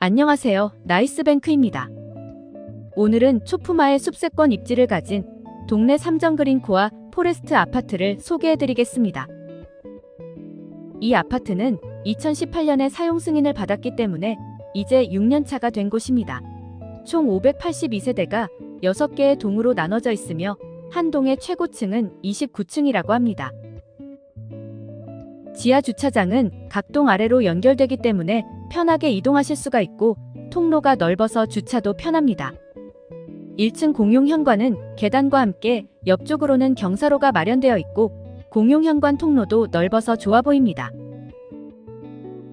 안녕하세요. 나이스뱅크입니다. 오늘은 초푸마의 숲세권 입지를 가진 동네 삼정그린코아 포레스트 아파트를 소개해드리겠습니다. 이 아파트는 2018년에 사용 승인을 받았기 때문에 이제 6년차가 된 곳입니다. 총 582세대가 6개의 동으로 나눠져 있으며 한 동의 최고층은 29층이라고 합니다. 지하 주차장은 각동 아래로 연결되기 때문에 편하게 이동하실 수가 있고 통로가 넓어서 주차도 편합니다. 1층 공용 현관은 계단과 함께 옆쪽으로는 경사로가 마련되어 있고 공용 현관 통로도 넓어서 좋아 보입니다.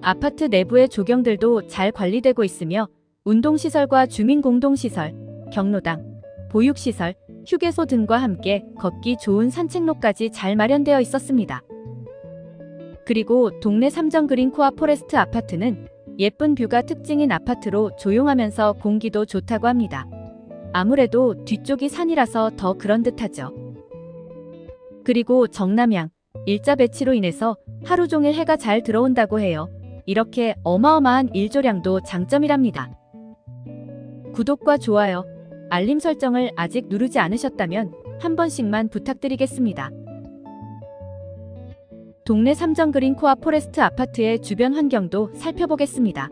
아파트 내부의 조경들도 잘 관리되고 있으며 운동시설과 주민공동시설, 경로당, 보육시설, 휴게소 등과 함께 걷기 좋은 산책로까지 잘 마련되어 있었습니다. 그리고 동네 삼정 그린 코아 포레스트 아파트는 예쁜 뷰가 특징인 아파트로 조용하면서 공기도 좋다고 합니다. 아무래도 뒤쪽이 산이라서 더 그런 듯하죠. 그리고 정남향, 일자 배치로 인해서 하루 종일 해가 잘 들어온다고 해요. 이렇게 어마어마한 일조량도 장점이랍니다. 구독과 좋아요, 알림 설정을 아직 누르지 않으셨다면 한 번씩만 부탁드리겠습니다. 동네 삼정 그린코아 포레스트 아파트의 주변 환경도 살펴보겠습니다.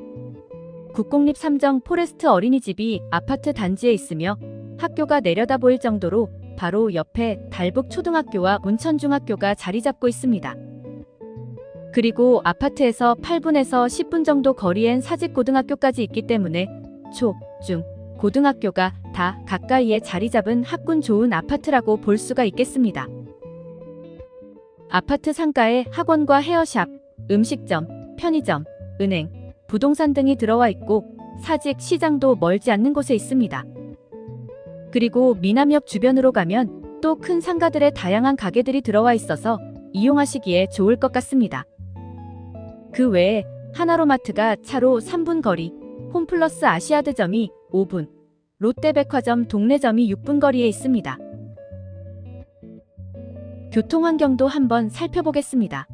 국공립 삼정 포레스트 어린이집이 아파트 단지에 있으며 학교가 내려다 보일 정도로 바로 옆에 달북 초등학교와 문천중학교가 자리 잡고 있습니다. 그리고 아파트에서 8분에서 10분 정도 거리엔 사직고등학교까지 있기 때문에 초, 중, 고등학교가 다 가까이에 자리 잡은 학군 좋은 아파트라고 볼 수가 있겠습니다. 아파트 상가에 학원과 헤어샵, 음식점, 편의점, 은행, 부동산 등이 들어와 있고 사직 시장도 멀지 않는 곳에 있습니다. 그리고 미남역 주변으로 가면 또 큰 상가들의 다양한 가게들이 들어와 있어서 이용하시기에 좋을 것 같습니다. 그 외에 하나로마트가 차로 3분 거리, 홈플러스 아시아드점이 5분, 롯데백화점 동래점이 6분 거리에 있습니다. 교통 환경도 한번 살펴보겠습니다.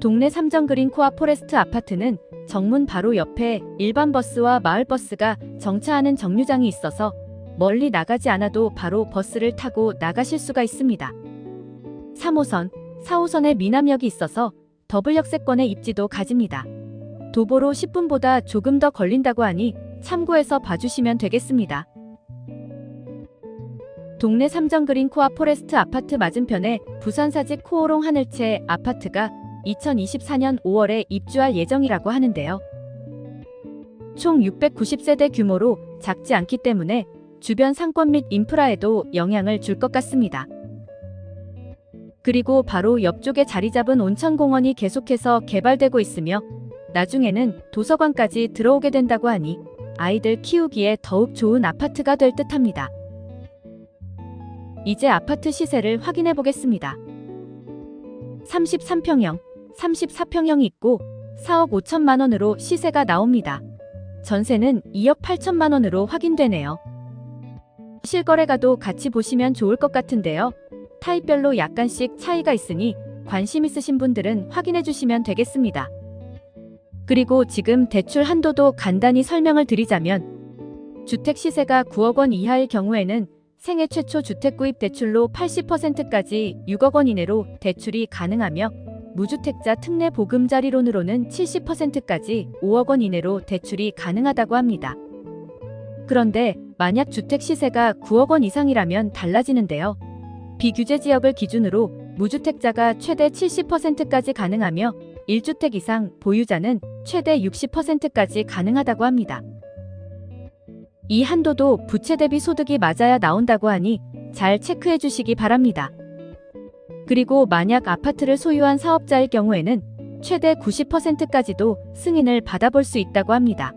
동네 삼정 그린 코아 포레스트 아파트는 정문 바로 옆에 일반 버스와 마을버스가 정차하는 정류장이 있어서 멀리 나가지 않아도 바로 버스를 타고 나가실 수가 있습니다. 3호선, 4호선에 미남역이 있어서 더블 역세권의 입지도 가집니다. 도보로 10분보다 조금 더 걸린다고 하니 참고해서 봐주시면 되겠습니다. 동네 삼정 그린 코아 포레스트 아파트 맞은편에 부산사직 코오롱 하늘채 아파트가 2024년 5월에 입주할 예정이라고 하는데요. 총 690세대 규모로 작지 않기 때문에 주변 상권 및 인프라에도 영향을 줄 것 같습니다. 그리고 바로 옆쪽에 자리 잡은 온천공원이 계속해서 개발되고 있으며 나중에는 도서관까지 들어오게 된다고 하니 아이들 키우기에 더욱 좋은 아파트가 될 듯합니다. 이제 아파트 시세를 확인해 보겠습니다. 33평형, 34평형이 있고 4억 5천만 원으로 시세가 나옵니다. 전세는 2억 8천만 원으로 확인되네요. 실거래가도 같이 보시면 좋을 것 같은데요. 타입별로 약간씩 차이가 있으니 관심 있으신 분들은 확인해 주시면 되겠습니다. 그리고 지금 대출 한도도 간단히 설명을 드리자면 주택 시세가 9억 원 이하일 경우에는 생애 최초 주택 구입 대출로 80%까지 6억 원 이내로 대출이 가능하며 무주택자 특례 보금자리론으로는 70%까지 5억 원 이내로 대출이 가능하다고 합니다. 그런데 만약 주택 시세가 9억 원 이상이라면 달라지는데요. 비규제 지역을 기준으로 무주택자가 최대 70%까지 가능하며 1주택 이상 보유자는 최대 60%까지 가능하다고 합니다. 이 한도도 부채 대비 소득이 맞아야 나온다고 하니 잘 체크해 주시기 바랍니다. 그리고 만약 아파트를 소유한 사업자일 경우에는 최대 90%까지도 승인을 받아볼 수 있다고 합니다.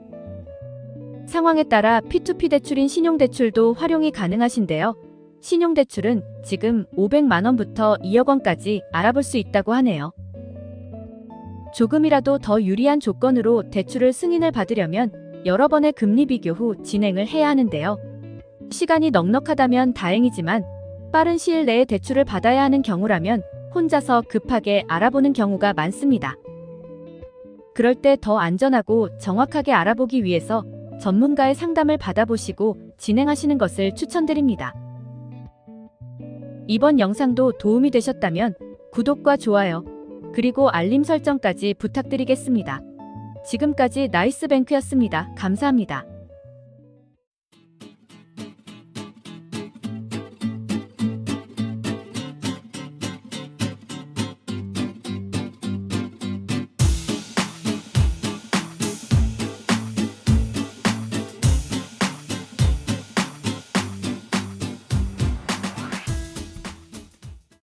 상황에 따라 P2P 대출인 신용대출도 활용이 가능하신데요. 신용대출은 지금 500만원부터 2억 원까지 알아볼 수 있다고 하네요. 조금이라도 더 유리한 조건으로 대출을 승인을 받으려면 여러 번의 금리 비교 후 진행을 해야 하는데요. 시간이 넉넉하다면 다행이지만 빠른 시일 내에 대출을 받아야 하는 경우라면 혼자서 급하게 알아보는 경우가 많습니다. 그럴 때 더 안전하고 정확하게 알아보기 위해서 전문가의 상담을 받아보시고 진행하시는 것을 추천드립니다. 이번 영상도 도움이 되셨다면 구독과 좋아요, 그리고 알림 설정까지 부탁드리겠습니다. 지금까지 나이스뱅크였습니다. 감사합니다.